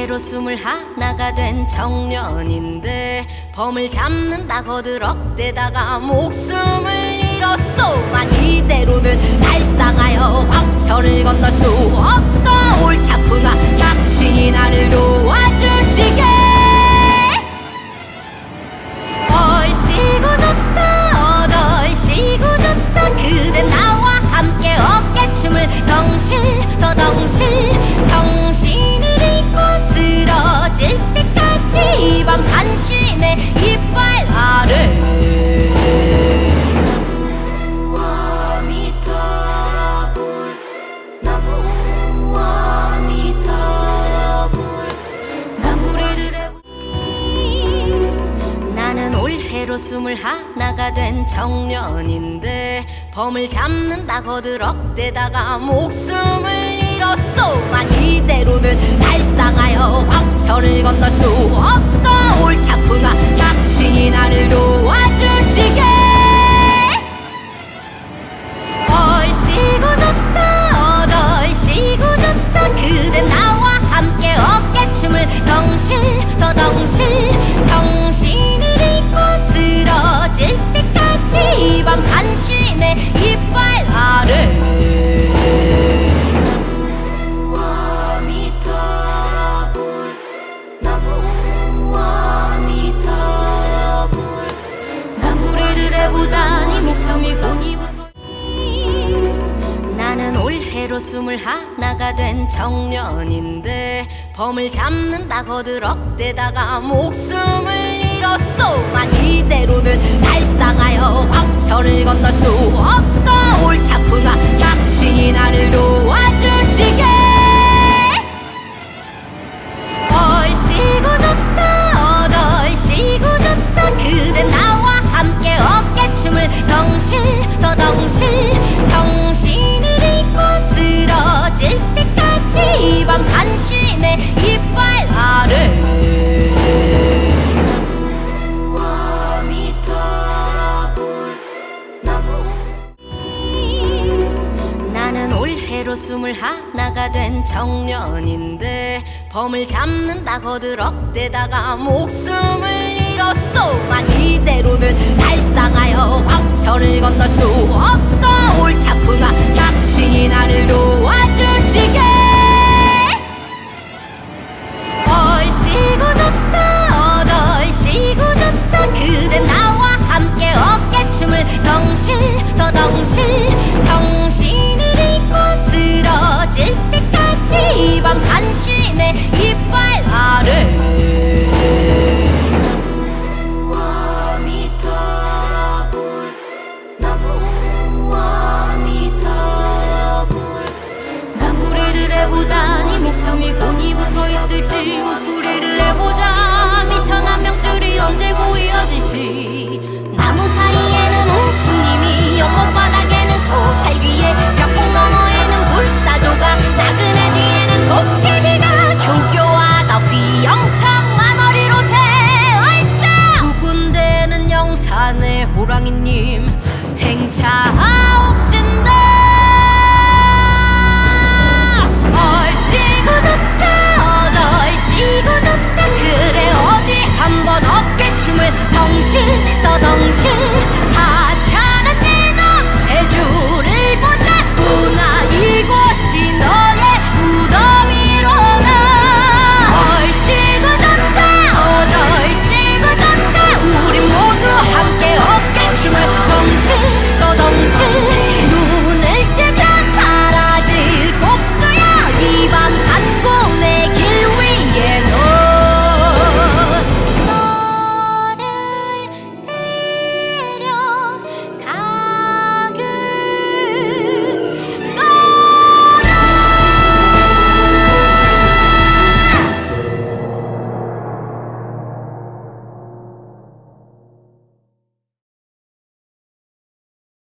올해로 스물 하나가 된 청년인데 범을 잡는다 거들억대다가 목숨을 잃었소. 만 이대로는 달상하여 왕천을 건널 수 없어 나는 올해로 스물 하나가 된 청년인데 범을 잡는다 거들억대다가 목숨을 잃었소. 만 이대로는 달상하여 왕천을 건널 수 없어. 옳다구나. 당신이 나를 도와주시게. 얼씨구 좋다 어덜씨구 좋다. 그대 나와 함께 어깨춤을 덩실 나는 올해로 스물하나가 된 청년인데 범을 잡는다 거들억대다가 목숨을 잃었소. 만 이대 나이로 스물하나가 된 청년인데 범을 잡는다고 들억대다가 목숨을 잃었소만 이대로는 달상하여 황천을 건널 수 없어. 옳다구나. 약신이 나를 도와주시게. 얼씨구 좋다 어덜씨구 좋다. 그대 나와 함께 어깨춤을 덩실 더덩실. 정 호랑이님 행차